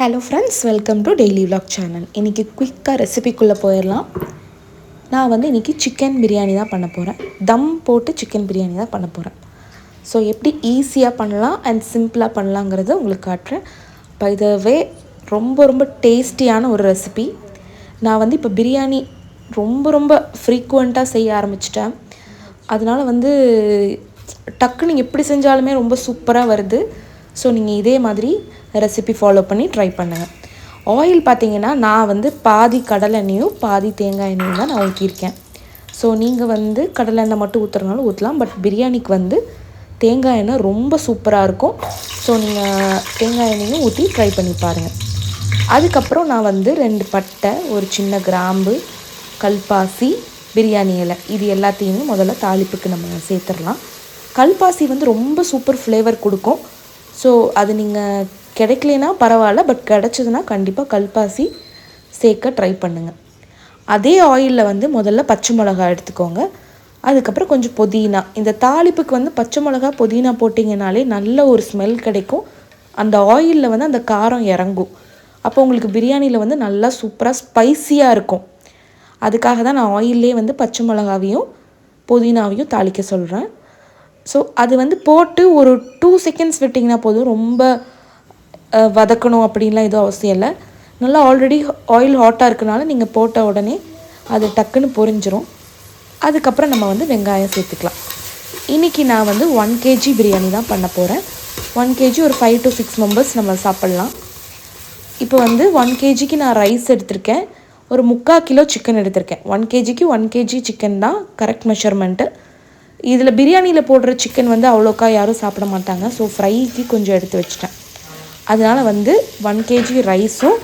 Hello friends welcome to daily vlog channel இன்றைக்கி குயிக்காக ரெசிபிக்குள்ளே போயிடலாம். நான் வந்து இன்றைக்கி சிக்கன் பிரியாணி தான் பண்ண போகிறேன் தம் போட்டு சிக்கன் பிரியாணி தான் பண்ண போகிறேன் ஸோ எப்படி ஈஸியாக பண்ணலாம் அண்ட் சிம்பிளாக பண்ணலாங்கிறத உங்களுக்கு காட்டுறேன். பை த வே ரொம்ப ரொம்ப டேஸ்டியான ஒரு ரெசிபி நான் வந்து இப்போ பிரியாணி ரொம்ப ரொம்ப ஃப்ரீக்குவெண்ட்டாக செய்ய ஆரம்பிச்சிட்டேன். அதனால் வந்து டக்குன்னு எப்படி செஞ்சாலுமே ரொம்ப சூப்பராக வருது. ஸோ நீங்கள் இதே மாதிரி ரெசிபி ஃபாலோ பண்ணி ட்ரை பண்ணுங்கள் ஆயில் பார்த்தீங்கன்னா நான் வந்து பாதி கடலை எண்ணெயும் பாதி தேங்காய் எண்ணெயும் தான் நான் ஊற்றிருக்கேன் ஸோ நீங்கள் வந்து கடலை எண்ணெய் மட்டும் ஊற்றுறனாலும் ஊற்றலாம் பட் பிரியாணிக்கு வந்து தேங்காய் எண்ணெய் ரொம்ப சூப்பராக இருக்கும். ஸோ நீங்கள் தேங்காய் எண்ணெயும் ஊற்றி ட்ரை பண்ணி பாருங்கள் அதுக்கப்புறம் நான் வந்து ரெண்டு பட்டை ஒரு சின்ன கிராம்பு கல்பாசி பிரியாணி இலை. இது எல்லாத்தையுமே முதல்ல தாளிப்புக்கு நம்ம சேர்த்துடலாம். கல்பாசி வந்து ரொம்ப சூப்பர் ஃப்ளேவர் கொடுக்கும். ஸோ அது நீங்கள் கிடைக்கலனா பரவாயில்ல பட் கிடச்சதுன்னா கண்டிப்பாக கல்பாசி சேர்க்க ட்ரை பண்ணுங்கள் அதே ஆயிலில் வந்து முதல்ல பச்சை மிளகா எடுத்துக்கோங்க. அதுக்கப்புறம் கொஞ்சம் புதினா. இந்த தாளிப்புக்கு வந்து பச்சை மிளகா புதினா போட்டிங்கனாலே நல்ல ஒரு ஸ்மெல் கிடைக்கும். அந்த ஆயிலில் வந்து அந்த காரம் இறங்கும். அப்போ உங்களுக்கு பிரியாணியில் வந்து நல்லா சூப்பராக ஸ்பைஸியாக இருக்கும். அதுக்காக தான் நான் ஆயிலே வந்து பச்சை மிளகாவையும் புதினாவையும் தாளிக்க சொல்கிறேன் ஸோ அது வந்து போட்டு ஒரு டூ செகண்ட்ஸ் விட்டிங்கன்னா போதும். ரொம்ப வதக்கணும் அப்படின்லாம் எதுவும் அவசியம் இல்லை. நல்லா ஆல்ரெடி ஆயில் ஹாட்டாக இருக்கனால நீங்கள் போட்ட உடனே அது டக்குன்னு பொரிஞ்சிரும். அதுக்கப்புறம் நம்ம வந்து வெங்காயம் சேர்த்துக்கலாம். இன்றைக்கி நான் வந்து ஒன் கேஜி பிரியாணி தான் பண்ண போகிறேன் ஒன் கேஜி ஒரு ஃபைவ் டு சிக்ஸ் மெம்பர்ஸ் நம்ம சாப்பிட்லாம். இப்போ வந்து ஒன் கேஜிக்கு நான் ரைஸ் எடுத்திருக்கேன். ஒரு முக்கால் கிலோ சிக்கன் எடுத்திருக்கேன். ஒன் கேஜிக்கு ஒன் கேஜி சிக்கன் தான் கரெக்ட் மெஷர்மெண்ட்டு இதில் பிரியாணியில் போடுற சிக்கன் வந்து அவ்வளோக்கா யாரும் சாப்பிட மாட்டாங்க. ஸோ ஃப்ரைக்கு கொஞ்சம் எடுத்து வச்சிட்டேன். அதனால் வந்து ஒன் கேஜி ரைஸும்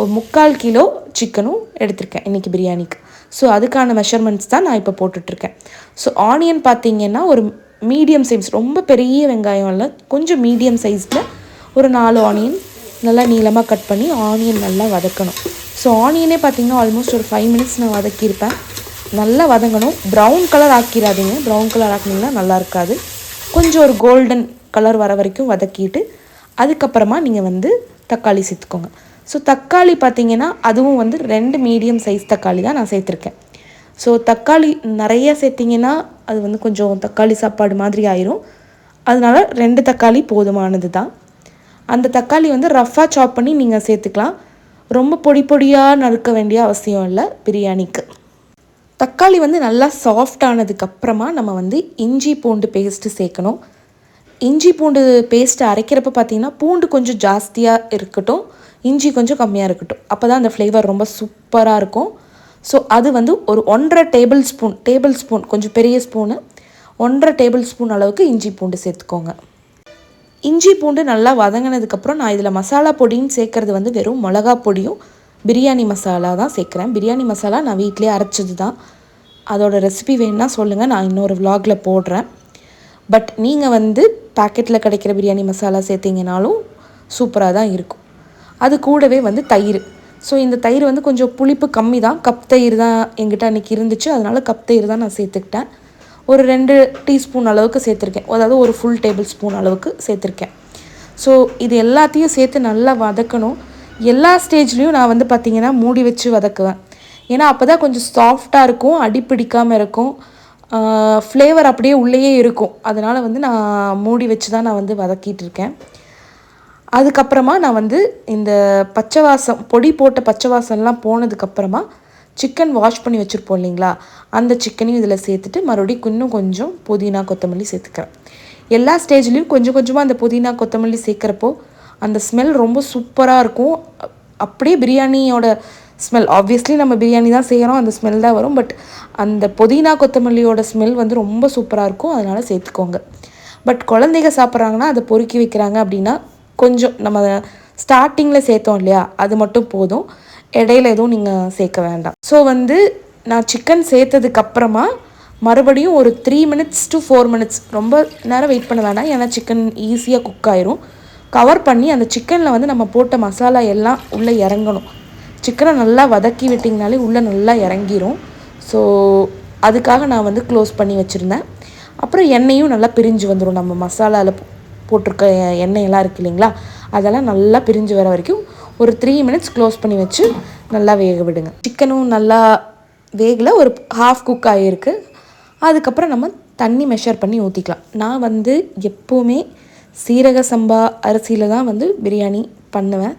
ஒரு முக்கால் கிலோ சிக்கனும் எடுத்திருக்கேன் இன்றைக்கி பிரியாணிக்கு. ஸோ அதுக்கான மெஷர்மெண்ட்ஸ் தான் நான் இப்போ போட்டுட்ருக்கேன். ஸோ ஆனியன் பார்த்தீங்கன்னா ஒரு மீடியம் சைஸ் ரொம்ப பெரிய வெங்காயம் இல்லை கொஞ்சம் மீடியம் சைஸில் ஒரு நாலு ஆனியன் நல்லா நீளமாக கட் பண்ணி ஆனியன் நல்லா வதக்கணும். ஸோ ஆனியனே பார்த்தீங்கன்னா ஆல்மோஸ்ட் ஒரு ஃபைவ் மினிட்ஸ் நான் வதக்கியிருப்பேன். நல்லா வதங்கணும். ப்ரௌன் கலர் ஆக்கிடாதீங்க ப்ரௌன் கலர் ஆக்கினீங்கன்னா நல்லா இருக்காது. கொஞ்சம் ஒரு கோல்டன் கலர் வர வரைக்கும் வதக்கிட்டு அதுக்கப்புறமா நீங்கள் வந்து தக்காளி சேர்த்துக்கோங்க. ஸோ தக்காளி பார்த்தீங்கன்னா அதுவும் வந்து ரெண்டு மீடியம் சைஸ் தக்காளி தான் நான் சேர்த்துருக்கேன். ஸோ தக்காளி நிறைய சேர்த்திங்கன்னா அது வந்து கொஞ்சம் தக்காளி சாப்பாடு மாதிரி ஆயிரும். அதனால் ரெண்டு தக்காளி போதுமானது தான். அந்த தக்காளி வந்து ரஃப்பாக சாப் பண்ணி நீங்கள் சேர்த்துக்கலாம். ரொம்ப பொடி பொடியாக நறுக்க வேண்டிய அவசியம் இல்லை பிரியாணிக்கு. தக்காளி வந்து நல்லா சாஃப்ட் ஆனதுக்கப்புறமா நம்ம வந்து இஞ்சி பூண்டு பேஸ்ட்டு சேர்க்கணும். இஞ்சி பூண்டு பேஸ்ட்டு அரைக்கிறப்ப பார்த்திங்கன்னா பூண்டு கொஞ்சம் ஜாஸ்தியாக இருக்கட்டும் இஞ்சி கொஞ்சம் கம்மியாக இருக்கட்டும். அப்போ தான் அந்த ஃப்ளேவர் ரொம்ப சூப்பராக இருக்கும். ஸோ அது வந்து ஒரு ஒன்றரை டேபிள் ஸ்பூன் டேபிள் ஸ்பூன் கொஞ்சம் பெரிய ஸ்பூனு ஒன்றரை டேபிள் ஸ்பூன் அளவுக்கு இஞ்சி பூண்டு சேர்த்துக்கோங்க. இஞ்சி பூண்டு நல்லா வதங்கினதுக்கப்புறம் நான் இதில் மசாலா பொடின்னு சேர்க்குறது வந்து வெறும் மிளகா பொடியும் பிரியாணி மசாலா தான் சேர்க்குறேன். பிரியாணி மசாலா நான் வீட்டிலே அரைச்சது தான். அதோட ரெசிபி வேணுன்னா சொல்லுங்கள் நான் இன்னொரு விலாகில் போடுறேன். பட் நீங்கள் வந்து பேக்கெட்டில் கிடைக்கிற பிரியாணி மசாலா சேர்த்திங்கனாலும் சூப்பராக தான் இருக்கும். அது கூடவே வந்து தயிர். ஸோ இந்த தயிர் வந்து கொஞ்சம் புளிப்பு கம்மி தான். கப் தயிர் தான் எங்கிட்ட அன்றைக்கி இருந்துச்சு. அதனால் கப் தயிர் தான் நான் சேர்த்துக்கிட்டேன். ஒரு ரெண்டு டீஸ்பூன் அளவுக்கு சேர்த்துருக்கேன். அதாவது ஒரு ஃபுல் டேபிள் ஸ்பூன் அளவுக்கு சேர்த்துருக்கேன். ஸோ இது எல்லாத்தையும் சேர்த்து நல்லா வதக்கணும். எல்லா ஸ்டேஜ்லேயும் நான் வந்து பார்த்திங்கன்னா மூடி வச்சு வதக்குவேன். ஏன்னா அப்போ தான் கொஞ்சம் சாஃப்டாக இருக்கும் அடி பிடிக்காமல் இருக்கும். ஃப்ளேவர் அப்படியே உள்ளேயே இருக்கும். அதனால் வந்து நான் மூடி வச்சு தான் நான் வந்து வதக்கிட்டு இருக்கேன். அதுக்கப்புறமா நான் வந்து இந்த பச்சை வாசம் பொடி போட்ட பச்சை வாசம்லாம் போனதுக்கப்புறமா சிக்கன் வாஷ் பண்ணி வச்சுருப்போம் இல்லைங்களா? அந்த சிக்கனையும் இதில் சேர்த்துட்டு மறுபடியும் இன்னும் கொஞ்சம் புதினா கொத்தமல்லி சேர்த்துக்கிறேன். எல்லா ஸ்டேஜ்லேயும் கொஞ்சம் கொஞ்சமாக அந்த புதினா கொத்தமல்லி சேர்க்குறப்போ அந்த ஸ்மெல் ரொம்ப சூப்பராக இருக்கும். அப்படியே பிரியாணியோட ஸ்மெல் ஆப்வியஸ்லி நம்ம பிரியாணி தான் செய்கிறோம் அந்த ஸ்மெல் தான் வரும். பட் அந்த புதினா கொத்தமல்லியோட ஸ்மெல் வந்து ரொம்ப சூப்பராக இருக்கும். அதனால் சேர்த்துக்கோங்க. பட் குழந்தைங்க சாப்பிட்றாங்கன்னா அதை பொறுக்கி வைக்கிறாங்க அப்படின்னா கொஞ்சம் நம்ம ஸ்டார்டிங்கில் சேர்த்தோம் இல்லையா அது மட்டும் போதும். இடையில எதுவும் நீங்கள் சேர்க்க வேண்டாம். ஸோ வந்து நான் சிக்கன் சேர்த்ததுக்கப்புறமா மறுபடியும் ஒரு three minutes to four minutes ரொம்ப நேரம் வெயிட் பண்ண வேண்டாம் ஏன்னா சிக்கன் ஈஸியாக குக் ஆயிரும். கவர் பண்ணி அந்த சிக்கனில் வந்து நம்ம போட்ட மசாலா எல்லாம் உள்ளே இறங்கணும். சிக்கனை நல்லா வதக்கி விட்டிங்கனாலே உள்ளே நல்லா இறங்கிரும். ஸோ அதுக்காக நான் வந்து க்ளோஸ் பண்ணி வச்சுருந்தேன். அப்புறம் எண்ணெயும் நல்லா பிரிஞ்சு வந்துடும் நம்ம மசாலாவில் போட்டிருக்க எண்ணெயெல்லாம் இருக்குது இல்லைங்களா? அதெல்லாம் நல்லா பிரிஞ்சு வர வரைக்கும் ஒரு த்ரீ மினிட்ஸ் க்ளோஸ் பண்ணி வச்சு நல்லா வேக விடுங்க. சிக்கனும் நல்லா வேகல ஒரு ஹாஃப் குக் ஆகிருக்கு அதுக்கப்புறம் நம்ம தண்ணி மெஷர் பண்ணி ஊற்றிக்கலாம் நான் வந்து எப்போவுமே சீரக சம்பா அரிசியில் தான் வந்து பிரியாணி பண்ணுவேன்.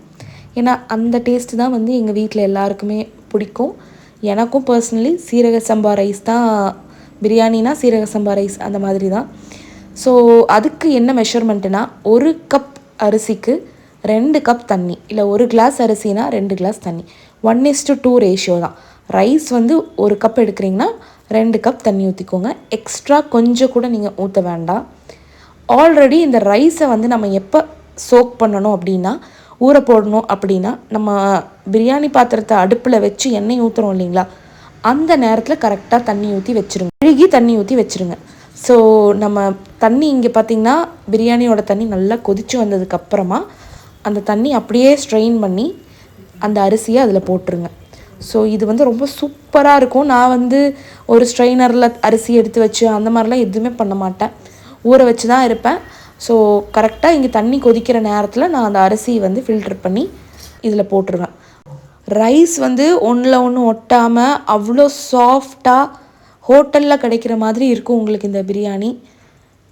ஏன்னா அந்த டேஸ்ட்டு தான் வந்து எங்கள் வீட்டில் எல்லாருக்குமே பிடிக்கும். எனக்கும் பர்சனலி சீரக சம்பா ரைஸ் தான் பிரியாணினா சீரக சம்பா ரைஸ் அந்த மாதிரி தான். ஸோ அதுக்கு என்ன மெஷர்மெண்ட்டுனா ஒரு கப் அரிசிக்கு ரெண்டு கப் தண்ணி இல்லை ஒரு கிளாஸ் அரிசினா ரெண்டு கிளாஸ் தண்ணி. One is to two ratio தான். ரைஸ் வந்து ஒரு கப் எடுக்கிறீங்கன்னா ரெண்டு கப் தண்ணி ஊற்றிக்கோங்க எக்ஸ்ட்ரா கொஞ்சம் கூட நீங்கள் ஊற்ற வேண்டாம். ஆல்ரெடி இந்த ரைஸை வந்து நம்ம எப்போ சோக் பண்ணணும் அப்படின்னா ஊற போடணும் அப்படின்னா நம்ம பிரியாணி பாத்திரத்தை அடுப்பில் வச்சு எண்ணெய் ஊற்றுறோம் இல்லைங்களா? அந்த நேரத்தில் கரெக்டாக தண்ணி ஊற்றி வச்சுருங்க. அழுகி தண்ணி ஊற்றி வச்சுருங்க. ஸோ நம்ம தண்ணி இங்கே பார்த்திங்கன்னா பிரியாணியோட தண்ணி நல்லா கொதித்து வந்ததுக்கப்புறமா அந்த தண்ணி அப்படியே ஸ்ட்ரெயின் பண்ணி அந்த அரிசியை அதில் போட்டுருங்க. ஸோ இது வந்து ரொம்ப சூப்பராக இருக்கும். நான் வந்து ஒரு ஸ்ட்ரெயினரில் அரிசி எடுத்து வச்சு அந்த மாதிரிலாம் எதுவுமே பண்ண மாட்டேன். ஊற வச்சு தான் இருப்பேன். ஸோ கரெக்டாக இங்கே தண்ணி கொதிக்கிற நேரத்தில் நான் அந்த அரிசியை வந்து ஃபில்டர் பண்ணி இதில் போட்டுருவேன். ரைஸ் வந்து ஒன்றில் ஒன்று ஒட்டாமல் அவ்வளோ சாஃப்டாக ஹோட்டலில் கிடைக்கிற மாதிரி இருக்கும் உங்களுக்கு இந்த பிரியாணி.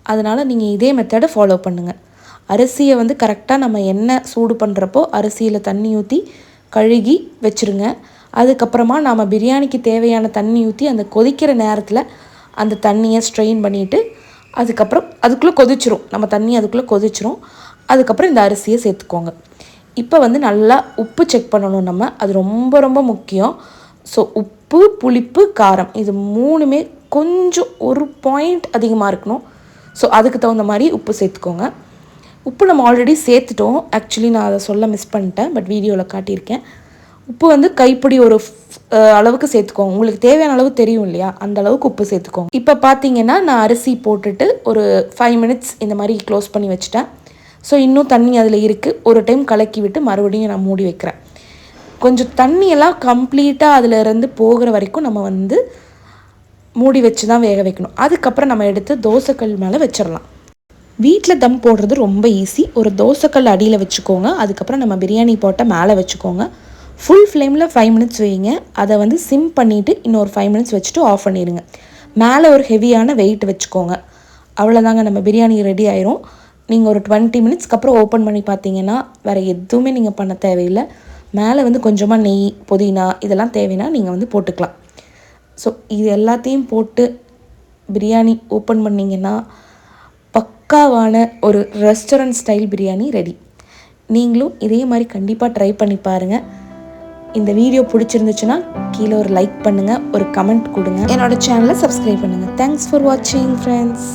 அதனால் நீங்கள் இதே மெத்தடை ஃபாலோ பண்ணுங்கள் அரிசியை வந்து கரெக்டாக நம்ம எண்ணெய் சூடு பண்ணுறப்போ அரிசியில் தண்ணி ஊற்றி கழுகி வச்சுருங்க. அதுக்கப்புறமா நாம் பிரியாணிக்கு தேவையான தண்ணி ஊற்றி அந்த கொதிக்கிற நேரத்தில் அந்த தண்ணியை ஸ்ட்ரெயின் பண்ணிவிட்டு அதுக்கப்புறம் அதுக்குள்ளே கொதிச்சிரும். நம்ம தண்ணி அதுக்குள்ளே கொதிச்சிரும். அதுக்கப்புறம் இந்த அரிசியை சேர்த்துக்கோங்க. இப்போ வந்து நல்லா உப்பு செக் பண்ணணும் நம்ம. அது ரொம்ப ரொம்ப முக்கியம். ஸோ உப்பு புளிப்பு காரம் இது மூணுமே கொஞ்சம் ஒரு பாயிண்ட் அதிகமாக இருக்கணும். ஸோ அதுக்கு தகுந்த மாதிரி உப்பு சேர்த்துக்கோங்க. உப்பு நம்ம ஆல்ரெடி சேர்த்துட்டோம். ஆக்சுவலி நான் அதை சொல்ல மிஸ் பண்ணிட்டேன். பட் வீடியோவில் காட்டியிருக்கேன். உப்பு வந்து கைப்பிடி ஒரு அளவுக்கு சேர்த்துக்கோங்க. உங்களுக்கு தேவையான அளவு தெரியும் இல்லையா? அந்த அளவுக்கு உப்பு சேர்த்துக்கோங்க. இப்போ பார்த்தீங்கன்னா நான் அரிசி போட்டுட்டு ஒரு ஃபைவ் மினிட்ஸ் இந்த மாதிரி க்ளோஸ் பண்ணி வச்சுட்டேன். ஸோ இன்னும் தண்ணி அதில் இருக்குது ஒரு டைம் கலக்கி விட்டு மறுபடியும் நான் மூடி வைக்கிறேன். கொஞ்சம் தண்ணியெல்லாம் கம்ப்ளீட்டாக அதிலிருந்து போகிற வரைக்கும் நம்ம வந்து மூடி வச்சு தான் வேக வைக்கணும். அதுக்கப்புறம் நம்ம எடுத்து தோசைக்கல் மேலே வச்சிடலாம். வீட்டில் தம் போடுறது ரொம்ப ஈஸி ஒரு தோசைக்கல் அடியில் வச்சுக்கோங்க. அதுக்கப்புறம் நம்ம பிரியாணி போட்ட மேலே வச்சுக்கோங்க. ஃபுல் ஃப்ளேமில் ஃபைவ் மினிட்ஸ் வைங்க அதை வந்து சிம் பண்ணிவிட்டு இன்னொரு ஃபைவ் மினிட்ஸ் வச்சுட்டு ஆஃப் பண்ணிடுங்க மேலே ஒரு ஹெவியான வெயிட் வச்சுக்கோங்க. அவ்வளோதாங்க நம்ம பிரியாணி ரெடி ஆயிரும். நீங்கள் ஒரு டுவெண்ட்டி மினிட்ஸ்க்கு அப்புறம் ஓப்பன் பண்ணி பார்த்தீங்கன்னா வேறு எதுவுமே நீங்கள் பண்ண தேவையில்லை. மேலே வந்து கொஞ்சமாக நெய் புதினா இதெல்லாம் தேவைன்னா நீங்கள் வந்து போட்டுக்கலாம். ஸோ இது எல்லாத்தையும் போட்டு பிரியாணி ஓப்பன் பண்ணிங்கன்னா பக்காவான ஒரு ரெஸ்டாரண்ட் ஸ்டைல் பிரியாணி ரெடி நீங்களும் இதே மாதிரி கண்டிப்பாக ட்ரை பண்ணி பாருங்கள் இந்த வீடியோ பிடிச்சிருந்துச்சுன்னா கீழே ஒரு லைக் பண்ணுங்கள் ஒரு கமெண்ட் கொடுங்க. என்னோட சேனலை சப்ஸ்கிரைப் பண்ணுங்கள் தேங்க்ஸ் ஃபார் வாட்சிங் ஃப்ரெண்ட்ஸ்